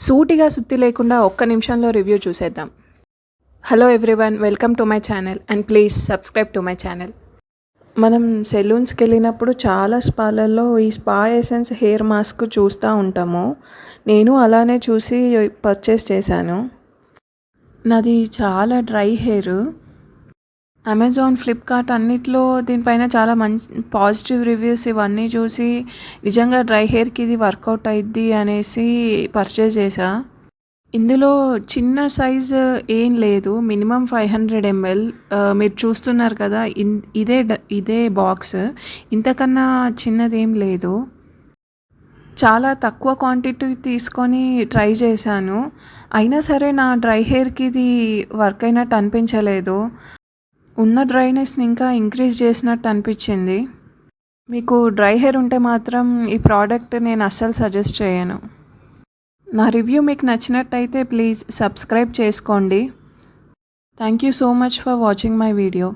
సూటిగా సుత్తి లేకుండా ఒక్క నిమిషంలో రివ్యూ చూసేద్దాం. Hello everyone welcome to my channel and please subscribe to my channel మనం సెలూన్స్కి వెళ్ళినప్పుడు చాలా స్పాలలో ఈ స్పా ఎసెన్స్ హెయిర్ మాస్క్ చూస్తూ ఉంటాము. నేను అలానే చూసి పర్చేస్ చేశాను. నాది చాలా డ్రై హెయిర్. అమెజాన్ ఫ్లిప్కార్ట్ అన్నిట్లో దీనిపైన చాలా మంచి పాజిటివ్ రివ్యూస్ ఇవన్నీ చూసి నిజంగా డ్రై హెయిర్కి ఇది వర్కౌట్ అయిద్ది అనేసి పర్చేస్ చేసా ఇందులో చిన్న సైజ్ ఏం లేదు. మినిమం ఫైవ్ హండ్రెడ్ ఎంఎల్ మీరు చూస్తున్నారు కదా ఇన్ ఇదే డ- ఇదే బాక్స్ ఇంతకన్నా చిన్నది ఏం లేదు. చాలా తక్కువ క్వాంటిటీ తీసుకొని ట్రై చేశాను. అయినా సరే నా డ్రై హెయిర్కి ఇది వర్క్ అయినట్టు అనిపించలేదు. ఉన్న డ్రైనెస్ని ఇంకా ఇంక్రీజ్ చేసినట్టు అనిపించింది. మీకు డ్రై హెయిర్ ఉంటే మాత్రం ఈ ప్రోడక్ట్ నేను అస్సలు సజెస్ట్ చేయను. నా రివ్యూ మీకు నచ్చినట్టయితే ప్లీజ్ సబ్స్క్రైబ్ చేసుకోండి. Thank you so much for watching my video.